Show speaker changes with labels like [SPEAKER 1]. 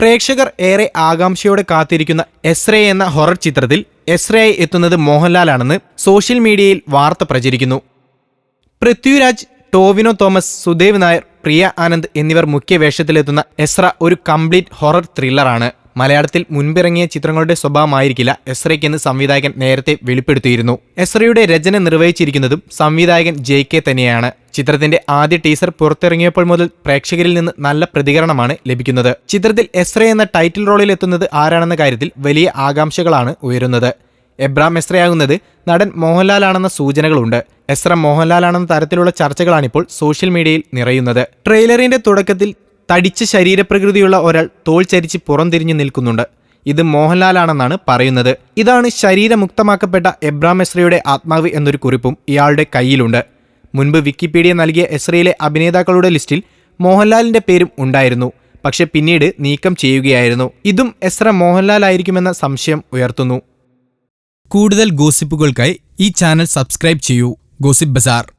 [SPEAKER 1] പ്രേക്ഷകർ ഏറെ ആകാംക്ഷയോടെ കാത്തിരിക്കുന്ന എസ്രേ എന്ന ഹൊറർ ചിത്രത്തിൽ എസ്രയായി എത്തുന്നത് മോഹൻലാലാണെന്ന് സോഷ്യൽ മീഡിയയിൽ വാർത്ത പ്രചരിക്കുന്നു. പൃഥ്വിരാജ് ടോവിനോ തോമസ് സുദേവ് നായർ പ്രിയ ആനന്ദ് എന്നിവർ മുഖ്യ വേഷത്തിലെത്തുന്ന എസ്ര ഒരു കംപ്ലീറ്റ് ഹൊറർ ത്രില്ലറാണ്. മലയാളത്തിൽ മുൻപിറങ്ങിയ ചിത്രങ്ങളുടെ സ്വഭാവമായിരിക്കില്ല എസ്രയ്ക്കെന്ന് സംവിധായകൻ നേരത്തെ വെളിപ്പെടുത്തിയിരുന്നു. എസ്രയുടെ രചന നിർവഹിച്ചിരിക്കുന്നതും സംവിധായകൻ ജെ കെ തന്നെയാണ്. ചിത്രത്തിന്റെ ആദ്യ ടീസർ പുറത്തിറങ്ങിയപ്പോൾ മുതൽ പ്രേക്ഷകരിൽ നിന്ന് നല്ല പ്രതികരണമാണ് ലഭിക്കുന്നത്. ചിത്രത്തിൽ എസ്ര എന്ന ടൈറ്റിൽ റോളിൽ എത്തുന്നത് ആരാണെന്ന കാര്യത്തിൽ വലിയ ആകാംക്ഷകളാണ് ഉയരുന്നത്. എബ്രാം എസ്രയാകുന്നത് നടൻ മോഹൻലാലാണെന്ന സൂചനകളുണ്ട്. എസ്ര മോഹൻലാലാണെന്ന തരത്തിലുള്ള ചർച്ചകളാണിപ്പോൾ സോഷ്യൽ മീഡിയയിൽ നിറയുന്നത്. ട്രെയിലറിന്റെ തുടക്കത്തിൽ തടിച്ച ശരീരപ്രകൃതിയുള്ള ഒരാൾ തോൾ ചരിച്ച് പുറംതിരിഞ്ഞു നിൽക്കുന്നുണ്ട്. ഇത് മോഹൻലാലാണെന്നാണ് പറയുന്നത്. ഇതാണ് ശരീരമുക്തമാക്കപ്പെട്ട എബ്രാം എസ്രയുടെ ആത്മാവ് എന്നൊരു കുറിപ്പും ഇയാളുടെ കയ്യിലുണ്ട്. മുൻപ് വിക്കിപീഡിയ നൽകിയ എസ്രയിലെ അഭിനേതാക്കളുടെ ലിസ്റ്റിൽ മോഹൻലാലിന്റെ പേരും ഉണ്ടായിരുന്നു. പക്ഷെ പിന്നീട് നീക്കം ചെയ്യുകയായിരുന്നു. ഇതും എസ്ര മോഹൻലാൽ ആയിരിക്കുമെന്ന സംശയം ഉയർത്തുന്നു. കൂടുതൽ ഗോസിപ്പുകൾക്കായി ഈ ചാനൽ സബ്സ്ക്രൈബ് ചെയ്യൂ. Gossip Bazaar.